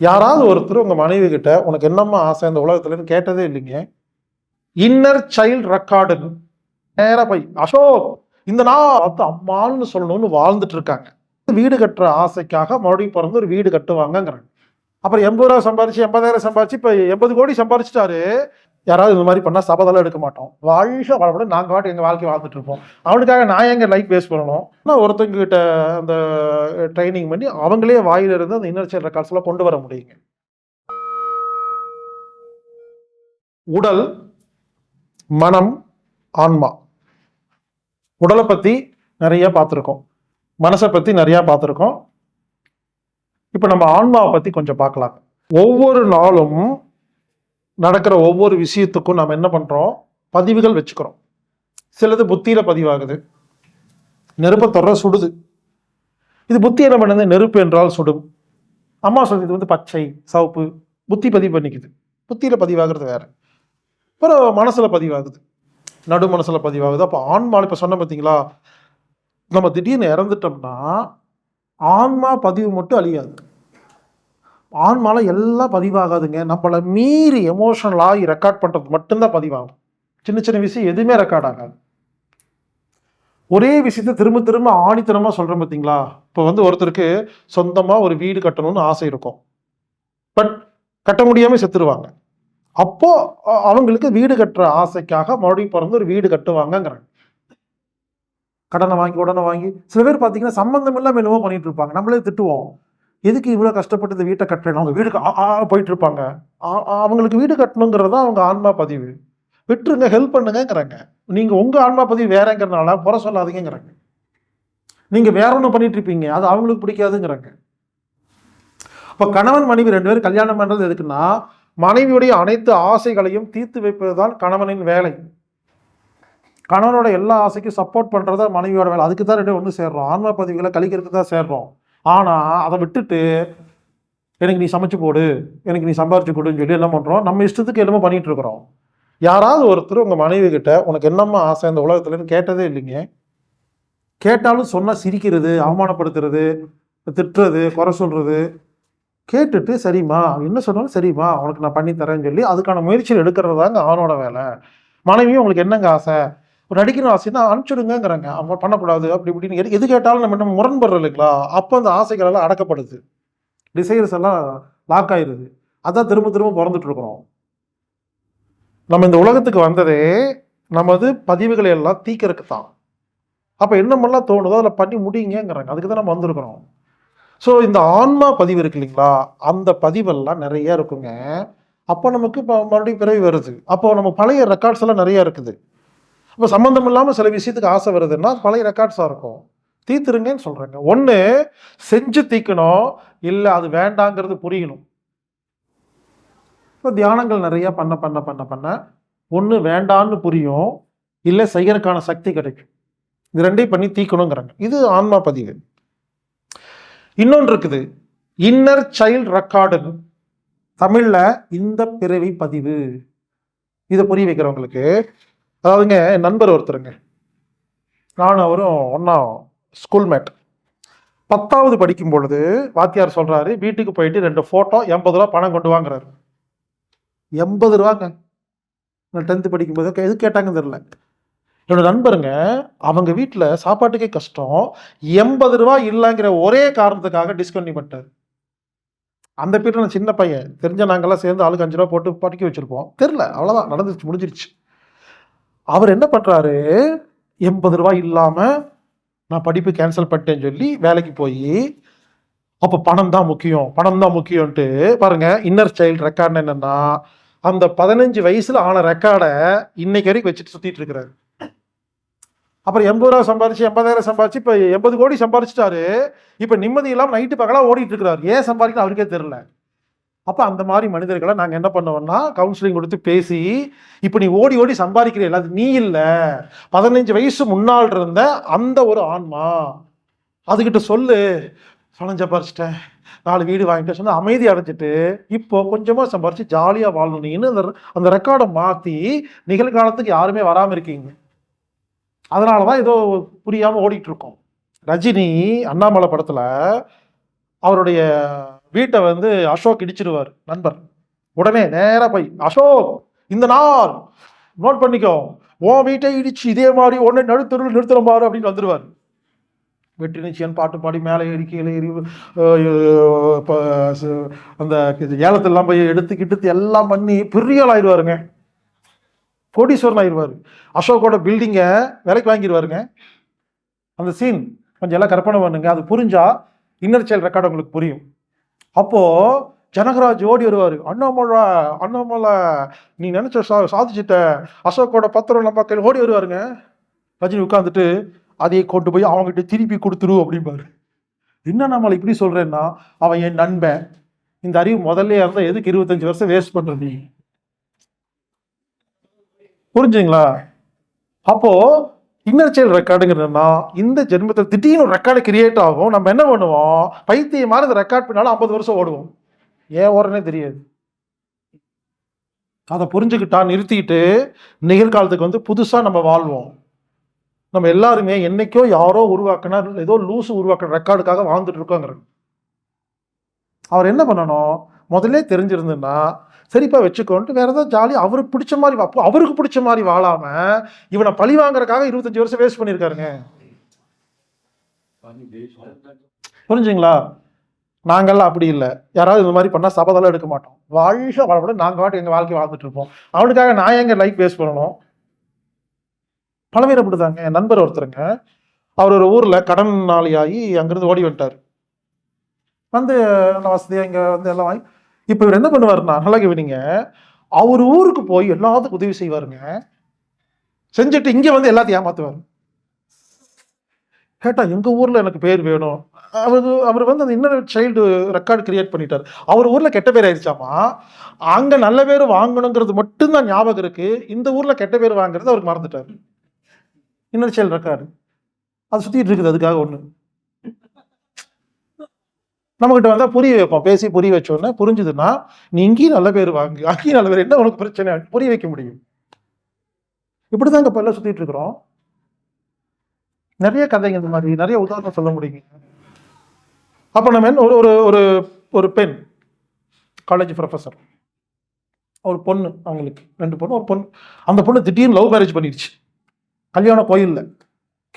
யாராவது ஒருத்தர் உங்கள் மனைவி கிட்ட உனக்கு என்னம்மா ஆசை இந்த உலகத்துலன்னு கேட்டதே இல்லைங்க. இன்னர் சைல்ட் ரெக்கார்டு நேர போய் அசோக் இந்த நான் பார்த்து அம்மான்னு சொல்லணும்னு வாழ்ந்துட்டு இருக்காங்க. வீடு கட்டுற ஆசைக்காக மறுபடியும் பிறந்து ஒரு வீடு கட்டுவாங்கங்கிறாங்க. அப்புறம் எண்பது ரூபா சம்பாரிச்சு எண்பதாயிரம் சம்பாரிச்சு இப்போ எண்பது கோடி சம்பாரிச்சிட்டாரு. யாராவது இந்த மாதிரி பண்ணால் சபதெல்லாம் எடுக்க மாட்டோம். வாழ்க வாழப்பட நாங்கள் வாட்டு எங்கள் வாழ்க்கை வாழ்ந்துட்டு இருப்போம். அவனுக்காக நான் எங்கள் லைஃப் வேஸ்ட் பண்ணணும்? ஆனால் ஒருத்தங்கிட்ட அந்த ட்ரைனிங் பண்ணி அவங்களே வாயிலிருந்து அந்த இன்னர் சைல்ட் ரெக்கார்ட்ஸ் எல்லாம் கொண்டு வர முடியுங்க. உடல் மனம் ஆன்மா. உடலை பற்றி நிறையா பார்த்துருக்கோம். மனசை பற்றி நிறையா பார்த்துருக்கோம். இப்போ நம்ம ஆன்மாவை பற்றி கொஞ்சம் பார்க்கலாம். ஒவ்வொரு நாளும் நடக்கிற ஒவ்வொரு விஷயத்துக்கும் நம்ம என்ன பண்ணுறோம் பதிவுகள் வச்சுக்கிறோம். சிலது புத்தியில பதிவாகுது. நெருப்பை தொடர சுடுது. இது புத்தி என்ன பண்ணுது நெருப்பு என்றால் சுடும். அம்மா சொல்றது இது வந்து பச்சை சவுப்பு புத்தி பதிவு பண்ணிக்குது. புத்தியில் பதிவாகிறது வேறு. அப்புறம் மனசில் பதிவாகுது. நடு மனசில் பதிவாகுது. அப்போ ஆன்மா இப்போ சொன்ன பார்த்தீங்களா நம்ம திடீர்னு இறந்துட்டோம்னா ஆன்மா பதிவு மட்டும் அழியாது. ஆன்மால எல்லாம் பதிவாகாதுங்க. நம்மளை மீறி எமோஷனலாகி ரெக்கார்ட் பண்ணுறது மட்டும்தான் பதிவாகும். சின்ன சின்ன விஷயம் எதுவுமே ரெக்கார்ட் ஆகாது. ஒரே விஷயத்த திரும்ப திரும்ப ஆணித்தனமாக சொல்கிறோம் பார்த்தீங்களா இப்போ வந்து ஒருத்தருக்கு சொந்தமாக ஒரு வீடு கட்டணும்னு ஆசை இருக்கும். பட் கட்ட முடியாமல் செத்துருவாங்க. அப்போது அவங்களுக்கு வீடு கட்டுற ஆசைக்காக மறுபடியும் பிறந்து ஒரு வீடு கட்டுவாங்கங்கிறாங்க. கடனை வாங்கி உடனே வாங்கி சில பேர் பார்த்தீங்கன்னா சம்மந்தம் இல்லாமல் என்னவோ பண்ணிட்டு இருப்பாங்க. நம்மளே திட்டுவோம். எதுக்கு இவ்வளோ கஷ்டப்பட்டு இந்த வீட்டை கட்டணும் அவங்க வீடு ஆ, போயிட்டு இருப்பாங்க அவங்களுக்கு வீடு கட்டணுங்கிறது தான் அவங்க ஆன்மா பதிவு. விட்டுருங்க ஹெல்ப் பண்ணுங்கிறாங்க நீங்கள் உங்கள் ஆன்மா பதிவு வேறங்கிறனால குறை சொல்லாதீங்கிறாங்க நீங்கள் வேற ஒன்று பண்ணிட்டு இருப்பீங்க அது அவங்களுக்கு பிடிக்காதுங்கிறாங்க. இப்போ கணவன் மனைவி ரெண்டு பேரும் கல்யாணம் பண்ணுறது எதுக்குன்னா மனைவியுடைய அனைத்து ஆசைகளையும் தீர்த்து வைப்பதுதான் கணவனின் வேலை. கணவனோட எல்லா ஆசைக்கும் சப்போர்ட் பண்றதா மனைவியோட வேலை. அதுக்கு தான் ரெண்டு ஒன்று சேர்றோம். ஆன்மா பதிவுகளை கழிக்கிறதுக்கு தான் சேர்றோம். ஆனால் அதை விட்டுட்டு எனக்கு நீ சமைச்சு போடு எனக்கு நீ சம்பாரிச்சு கொடுன்னு சொல்லி என்ன பண்ணுறோம் நம்ம இஷ்டத்துக்கு என்னமோ பண்ணிகிட்டு இருக்கிறோம். யாராவது ஒருத்தர் உங்கள் மனைவி கிட்ட உனக்கு என்னம்மா ஆசை இந்த உலகத்துலன்னு கேட்டதே இல்லைங்க. கேட்டாலும் சொன்னால் சிரிக்கிறது அவமானப்படுத்துறது திட்டுறது குறை சொல்கிறது கேட்டுட்டு சரிம்மா அவன் என்ன சொன்னாலும் சரிம்மா உனக்கு நான் பண்ணி தரேன்னு சொல்லி அதுக்கான முயற்சியில் எடுக்கிறது தாங்க அவனோட வேலை. மனைவியும் உங்களுக்கு என்னங்க ஆசை? ஒரு ஆசை ஆசைன்னா அனுப்பிச்சுடுங்கிறாங்க அவங்க பண்ணக்கூடாது அப்படி இப்படின்னு. எது எது கேட்டாலும் நம்ம என்ன முரண்படுறோம் இல்லைங்களா? அப்போ அந்த ஆசைகள் எல்லாம் அடக்கப்படுது. டிசைர்ஸ் எல்லாம் லாக் ஆயிடுது அதான் திரும்ப திரும்ப பிறந்துட்டு இருக்கிறோம். நம்ம இந்த உலகத்துக்கு வந்ததே நமது பதிவுகளை எல்லாம் தீக்கிறதுக்கு தான். அப்போ என்னமெல்லாம் தோணுதோ அதில் பண்ணி முடியுங்கிறாங்க அதுக்கு தான் நம்ம வந்திருக்கிறோம். ஸோ இந்த ஆன்மா பதிவு இருக்கு இல்லைங்களா? அந்த பதிவெல்லாம் நிறைய இருக்குங்க. அப்போ நமக்கு இப்போ மறுபடியும் பிறவி வருது. அப்போ நம்ம பழைய ரெக்கார்ட்ஸ் எல்லாம் நிறைய இருக்குது. அப்போ சம்மந்தம் இல்லாமல் சில விஷயத்துக்கு ஆசை வருதுன்னா பழைய ரெக்கார்ட்ஸாக இருக்கும். தீத்துருங்கன்னு சொல்கிறேங்க ஒன்று செஞ்சு தீக்கணும் இல்லை அது வேண்டாங்கிறது புரியணும். இப்போ தியானங்கள் நிறையா பண்ண பண்ண பண்ண பண்ண ஒன்று வேண்டான்னு புரியும் இல்லை செய்யறதுக்கான சக்தி கிடைக்கும். இது ரெண்டையும் பண்ணி தீக்கணுங்கிறாங்க. இது ஆன்மா பதிவு. இன்னொன்று இருக்குது. இன்னர் சைல்ட் ரெக்கார்டு தமிழில் இந்த பிறவி பதிவு. இதை புரிய வைக்கிறவங்களுக்கு அதாவதுங்க என் நண்பர் ஒருத்தருங்க. நானும் அவரும் ஒன்றா ஸ்கூல்மேட் பத்தாவது படிக்கும் பொழுது வாத்தியார் சொல்கிறாரு வீட்டுக்கு போயிட்டு ரெண்டு ஃபோட்டோ எண்பது ரூபா பணம் கொண்டு வாங்குறாரு. எண்பது ரூபாங்க. நான் டென்த்து படிக்கும்போது கே- எது கேட்டாங்கன்னு தெரில என்னோட நண்பருங்க அவங்க வீட்டில் சாப்பாட்டுக்கே கஷ்டம். எண்பது ரூபா இல்லைங்கிற ஒரே காரணத்துக்காக டிஸ்கண்டினியூ பண்ணிட்டார். அந்த பீரியட் நான் சின்ன பையன். தெரிஞ்ச நாங்கள்லாம் சேர்ந்து ஆளுக்கு அஞ்சு ரூபா போட்டு படிக்க வச்சுருப்போம். தெரில அவ்வளோதான் நடந்துருச்சு முடிஞ்சிருச்சு. அவர் என்ன பண்ணுறாரு எண்பது ரூபாய் இல்லாமல் நான் படிப்பு கேன்சல் பண்ணிட்டேன்னு சொல்லி வேலைக்கு போய் அப்போ பணம் தான் முக்கியம் பணம் தான் முக்கியம்ன்ட்டு பாருங்க இன்னர் சைல்டு ரெக்கார்டு என்னன்னா அந்த பதினஞ்சு வயசுல ஆன ரெக்கார்டை இன்னைக்கு வரைக்கும் வச்சுட்டு சுத்திட்டு இருக்கிறாரு. அப்புறம் எண்பது ரூபா சம்பாரிச்சு எண்பதாயிரம் சம்பாரிச்சு இப்போ எண்பது கோடி சம்பாரிச்சிட்டாரு. இப்போ நிம்மதி இல்லாமல் நைட்டு பகலாக ஓடிட்டு இருக்கிறாரு. ஏன் சம்பாதிக்கணும் அவருக்கே தெரியல. அப்போ அந்த மாதிரி மனிதர்களை நாங்கள் என்ன பண்ணுவோம்னா கவுன்சிலிங் கொடுத்து பேசி இப்போ நீ ஓடி ஓடி சம்பாதிக்கிறீல்ல அது நீ இல்லை. பதினஞ்சு வயசு முன்னால் இருந்த அந்த ஒரு ஆன்மா அதுக்கிட்ட சொல்லு. பணம் சம்பாரிச்சிட்டேன் நாலு வீடு வாங்கிட்டு சொன்னா அமைதி அடைஞ்சிட்டு இப்போ கொஞ்சமாக சம்பாரிச்சு ஜாலியாக வாழணும். நீன்னு அந்த அந்த ரெக்கார்டை மாற்றி நிகழ்காலத்துக்கு யாருமே வராமல் இருக்கீங்க. அதனால தான் ஏதோ புரியாமல் ஓடிட்டு இருக்கோம். ரஜினி அண்ணாமலை படத்தில் அவருடைய வீட்டை வந்து அசோக் இடிச்சிருவார் நண்பர். உடனே நேராக போய் அசோக் இந்த நாள் நோட் பண்ணிக்கோ. உன் வீட்டை இடிச்சு இதே மாதிரி உடனே நடுத்தருள் நிறுத்துற பாரு அப்படின்னு வந்துடுவார் வெற்றி நிச்சயன் பாட்டு பாடி மேலே ஏறி கீழே ஏறி அந்த ஏலத்தெல்லாம் போய் எடுத்து கிட்டு எல்லாம் பண்ணி பெரிய ஆயிடுவாருங்க. கோடீஸ்வரன் ஆயிடுவார். அசோக்கோட பில்டிங்கை விலைக்கு வாங்கிடுவாருங்க. அந்த சீன் கொஞ்சம் எல்லாம் கற்பனை பண்ணுங்க அது புரிஞ்சால் இன்னர் செயல் ரெக்கார்டு உங்களுக்கு புரியும். அப்போ ஜனகராஜ் ஓடி வருவார். அண்ணாமலை அண்ணாமலை நீ நினச்ச சா சாதிச்சிட்ட. அசோக்கோட பத்திரம் நம்ம கையில் ஓடி வருவாருங்க. ரஜினி உட்காந்துட்டு அதையே கொண்டு போய் அவங்ககிட்ட திருப்பி கொடுத்துரு அப்படிம்பாரு. என்ன நம்மளை இப்படி சொல்கிறேன்னா அவன் என் நண்பன். இந்த அறிவு முதல்ல இருந்தால் எதுக்கு இருபத்தஞ்சி வருஷம் வேஸ்ட் பண்ணுற நீ? புரிஞ்சுங்களா? அப்போது இன்னர் ரெக்கார்டுங்கிறதுனா இந்த ஜென்மத்தில் திடீர்னு ஒரு ரெக்கார்டு கிரியேட் ஆகும். நம்ம என்ன பண்ணுவோம்? பைத்தியமான இந்த ரெக்கார்ட் பண்ணாலும் ஐம்பது வருஷம் ஓடுவோம். ஏன் ஓடுறனே தெரியாது. அதை புரிஞ்சுக்கிட்டா நிறுத்திட்டு நிகழ்காலத்துக்கு வந்து புதுசாக நம்ம வாழ்வோம். நம்ம எல்லாருமே என்னைக்கோ யாரோ உருவாக்கினா ஏதோ லூசு உருவாக்குற ரெக்கார்டுக்காக வாழ்ந்துட்டு இருக்கோங்கிறது. அவர் என்ன பண்ணணும்? முதல்ல தெரிஞ்சிருந்துன்னா சரிப்பா வச்சுக்கோன்ட்டு வேற ஏதாவது ஜாலியாக அவருக்கு பிடிச்ச மாதிரி அப்போ அவருக்கு பிடிச்ச மாதிரி வாழாம இவனை பழி வாங்குறதுக்காக இருபத்தஞ்சு வருஷம் வேஸ்ட் பண்ணியிருக்காருங்க. புரிஞ்சுங்களா? நாங்கெல்லாம் அப்படி இல்லை. யாராவது இந்த மாதிரி பண்ணால் சபதெல்லாம் எடுக்க மாட்டோம். வாழ்க வாழப்பட நாங்கள் வாட்டு எங்கள் வாழ்க்கை வாழ்ந்துட்டு இருப்போம். அவனுக்காக நான் எங்கள் லைஃப் வேஸ்ட் பண்ணணும்? பல பேர் அப்படிதாங்க. என் நண்பர் ஒருத்தருங்க. அவர் ஒரு ஊரில் கடன் நாளியாகி அங்கிருந்து ஓடி வந்துட்டார். வந்து நல்ல வசதியாக இங்கே வந்து எல்லாம் வாங்கி இப்போ இவர் என்ன பண்ணுவார்னா நல்லா கவனிங்க அவர் ஊருக்கு போய் எல்லாத்துக்கும் உதவி செய்வாருங்க. செஞ்சுட்டு இங்கே வந்து எல்லாத்தையும் ஏமாத்துவார். கேட்டா எங்கள் ஊரில் எனக்கு பேர் வேணும். அவர் அவர் வந்து அந்த இன்னர் சைல்டு ரெக்கார்டு கிரியேட் பண்ணிட்டார். அவர் ஊரில் கெட்ட பேர் ஆயிடுச்சாமா? அங்கே நல்ல பேர் வாங்கணுங்கிறது மட்டும்தான் ஞாபகம் இருக்குது இந்த ஊரில் கெட்ட பேர் வாங்குறது அவருக்கு மறந்துட்டார். இன்னர் சைல்டு ரெக்கார்டு அது சுற்றிட்டு இருக்குது அதுக்காக ஒன்று நம்மகிட்ட வந்தால் புரிய வைப்போம். பேசி புரிய வச்சோன்னே புரிஞ்சுதுன்னா நீ இங்கேயும் நல்ல பேர் வாங்கி. அங்கேயும் நல்ல பேர். என்ன உனக்கு பிரச்சனை? புரிய வைக்க முடியும். இப்படிதாங்க இப்போ எல்லாம் சுற்றிட்டு இருக்கிறோம். நிறைய கதைங்க இந்த மாதிரி. நிறைய உதாரணம் சொல்ல முடியுங்க. அப்போ நம்ம என்ன ஒரு ஒரு ஒரு ஒரு பெண் காலேஜ் ப்ரொஃபஸர் ஒரு பொண்ணு அவங்களுக்கு. ரெண்டு பொண்ணு ஒரு பொண்ணு. அந்த பொண்ணு திடீர்னு லவ் மேரேஜ் பண்ணிடுச்சு. கல்யாணம் கோயிலில்.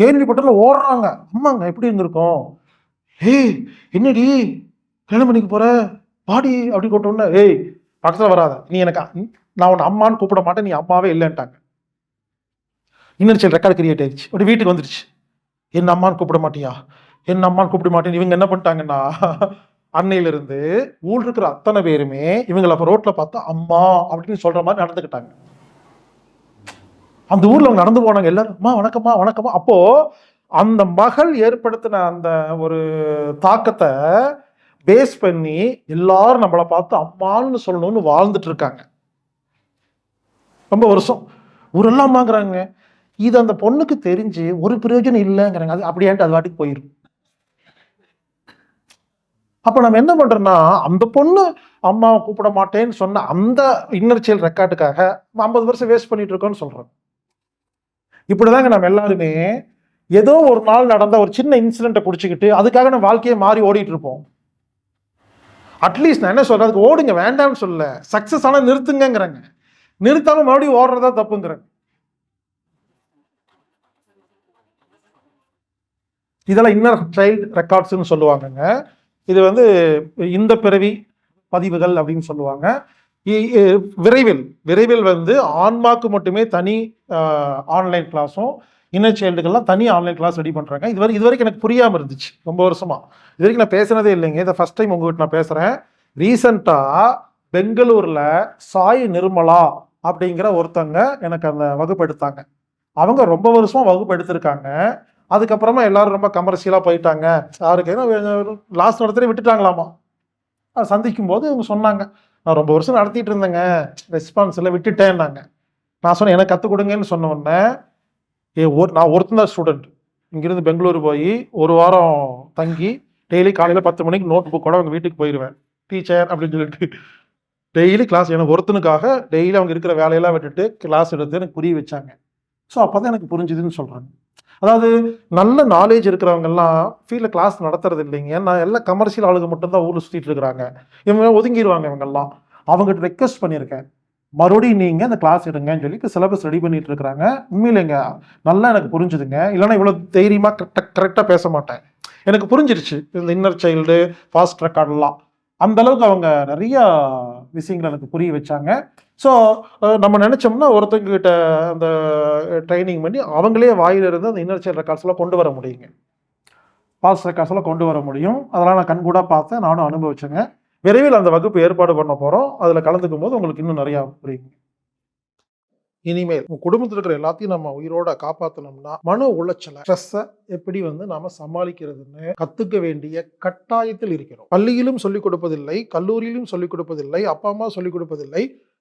கேள்விப்பட்டதில் ஓடுறாங்க. அம்மாங்க எப்படி இருந்திருக்கும்? ஏய் என்னடி? கல்யாணம் பண்ணிக்க போற? பாடி அப்படி கூப்பிட்டோன்னே ஏய் பக்கத்தில் வராத. நீ எனக்கு நான் உன்னை அம்மான்னு கூப்பிட மாட்டேன். நீ அம்மாவே இல்லைன்ட்டாங்க. இன்னொரு சில ரெக்கார்டு கிரியேட் ஆயிடுச்சு. அப்படி வீட்டுக்கு வந்துருச்சு. என் அம்மான்னு கூப்பிட மாட்டியா? என் அம்மான்னு கூப்பிட மாட்டேன். இவங்க என்ன பண்ணிட்டாங்கன்னா அன்னையிலிருந்து ஊர் இருக்கிற அத்தனை பேருமே இவங்களை அப்போ ரோட்டில் பார்த்தா அம்மா அப்படின்னு சொல்கிற மாதிரி நடந்துக்கிட்டாங்க. அந்த ஊரில் அவங்க நடந்து போனாங்க எல்லாரும். அம்மா வணக்கம்மா வணக்கம்மா. அப்போது அந்த மகள் ஏற்படுத்தின அந்த ஒரு தாக்கத்தை பேஸ் பண்ணி எல்லாரும் நம்மளை பார்த்து அம்மான்னு சொல்லணும்னு வாழ்ந்துட்டு இருக்காங்க. ரொம்ப வருஷம். ஊரெல்லாம் அம்மாங்கிறாங்க இது அந்த பொண்ணுக்கு தெரிஞ்சு ஒரு பிரயோஜனம் இல்லைங்கிறாங்க. அது அப்படியான்ட்டு அது வாட்டுக்கு போயிடும் அப்போ நம்ம என்ன பண்ணுறோன்னா அந்த பொண்ணு அம்மாவை கூப்பிட மாட்டேன்னு சொன்ன அந்த இன்னர் செயல் ரெக்கார்டுக்காக ஐம்பது வருஷம் வேஸ்ட் பண்ணிட்டு இருக்கோம்னு சொல்கிறோம் இப்படிதாங்க நம்ம எல்லாருமே ஏதோ ஒரு நாள் நடந்த ஒரு சின்ன இன்சிடென்ட்டை பிடிச்சிக்கிட்டு அதுக்காக நம்ம வாழ்க்கையை மாறி ஓடிட்டு இருப்போம். அட்லீஸ்ட் நான் என்ன சொல்கிறேன் அதுக்கு ஓடுங்க வேண்டாம்னு சொல்ல சக்ஸஸ் ஆனால் நிறுத்துங்கிறேங்க நிறுத்தாமல் மறுபடியும் ஓடுறதா தப்புங்கிறாங்க இதெல்லாம் இன்னர் சைல்டு ரெக்கார்ட்ஸ்னு சொல்லுவாங்கங்க. இது வந்து இந்த பிறவி பதிவுகள் அப்படின்னு சொல்லுவாங்க. இ- இ- விரைவில் விரைவில் வந்து ஆன்மாக்கு மட்டுமே தனி ஆன்லைன் கிளாஸும் இன்னர் சைல்டுகள்லாம் தனி ஆன்லைன் கிளாஸ் ரெடி பண்ணுறாங்க இது வரை இது வரைக்கும் எனக்கு புரியாமல் இருந்துச்சு. ரொம்ப வருஷமா. இது வரைக்கும் நான் பேசுனதே இல்லைங்க. இதை ஃபஸ்ட் டைம் உங்ககிட்ட நான் பேசுகிறேன் ரீசண்டாக பெங்களூரில் சாய் நிர்மலா அப்படிங்கிற ஒருத்தங்க எனக்கு அந்த வகுப்பெடுத்தாங்க. அவங்க ரொம்ப வருஷமாக வகுப்பெடுத்திருக்காங்க. அதுக்கப்புறமா எல்லாரும் ரொம்ப கமர்ஷியலாக போயிட்டாங்க. யாருக்கு லாஸ்ட் நடத்துகிற விட்டுட்டாங்களாமா? அதை சந்திக்கும் போது இவங்க சொன்னாங்க நான் ரொம்ப வருஷம் நடத்திட்டு இருந்தேங்க. ரெஸ்பான்ஸ் இல்லை விட்டுட்டேன்னாங்க. நான் சொன்னேன் எனக்கு கற்றுக் கொடுங்கன்னு சொன்ன உடனே ஒரு நான் ஒருத்தன் தான் ஸ்டூடெண்ட் இங்கிருந்து பெங்களூர் போய் ஒரு வாரம் தங்கி டெய்லி காலையில் பத்து மணிக்கு நோட் புக்கோட அவங்க வீட்டுக்கு போயிடுவேன் டீச்சர் அப்படின்னு சொல்லிட்டு. டெய்லி கிளாஸ் எனக்கு ஒருத்தனுக்காக டெய்லி அவங்க இருக்கிற வேலையெல்லாம் விட்டுட்டு கிளாஸ் எடுத்து எனக்கு புரிய வச்சாங்க. ஸோ அப்போ தான் எனக்கு புரிஞ்சுதுன்னு சொல்கிறாங்க அதாவது நல்ல நாலேஜ் இருக்கிறவங்கெல்லாம் ஃபீல்டில் கிளாஸ் நடத்துறது இல்லைங்க. நான் எல்லா கமர்ஷியல் ஆளுங்க மட்டும்தான் ஊரில் சுற்றிட்டு இருக்கிறாங்க. இவங்க ஒதுங்கிடுவாங்க இவங்கெல்லாம். அவங்ககிட்ட ரெக்வஸ்ட் பண்ணியிருக்கேன். மறுபடியும் நீங்க இந்த கிளாஸ் எடுங்கன்னு சொல்லி சிலபஸ் ரெடி பண்ணிட்டு இருக்கிறாங்க. உண்மையிலேங்க நல்லா எனக்கு புரிஞ்சுதுங்க. இல்லைன்னா இவ்வளோ தைரியமா கரெக்டாக கரெக்டாக பேச மாட்டேன். எனக்கு புரிஞ்சிருச்சு. இந்த இன்னர் சைல்டு ஃபாஸ்ட் ரெக்கார்டெல்லாம் அந்த அளவுக்கு அவங்க நிறைய விஷயங்களை எனக்கு புரிய வச்சாங்க. ஸோ நம்ம நினச்சோம்னா ஒருத்தங்க கிட்ட அந்த ட்ரைனிங் பண்ணி அவங்களே வாயிலிருந்து அந்த இன்னர் சைல்டு ரெக்கார்ட்ஸ்லாம் கொண்டு வர முடியுங்க. ஃபாஸ்ட் ரெக்கார்ட்ஸ்லாம் கொண்டு வர முடியும். அதெல்லாம் நான் கண்கூடாக பார்த்தேன். நானும் அனுபவிச்சேங்க. விரைவில் அந்த வகுப்பு ஏற்பாடு பண்ண போறோம். அதுல கலந்துக்கும் போது உங்களுக்கு இன்னும் நிறைய புரியும். இனிமேல் உங்க குடும்பத்தில் இருக்கிற எல்லாத்தையும் நம்ம உயிரோட காப்பாற்றணும்னா மன உளைச்சலை ஸ்ட்ரெஸ்ஸை எப்படி வந்து நாம சமாளிக்கிறதுன்னு கத்துக்க வேண்டிய கட்டாயத்தில் இருக்கிறோம். பள்ளியிலும் சொல்லிக் கொடுப்பதில்லை கல்லூரியிலும் சொல்லிக் கொடுப்பதில்லை அப்பா அம்மா சொல்லிக் கொடுப்பதில்லை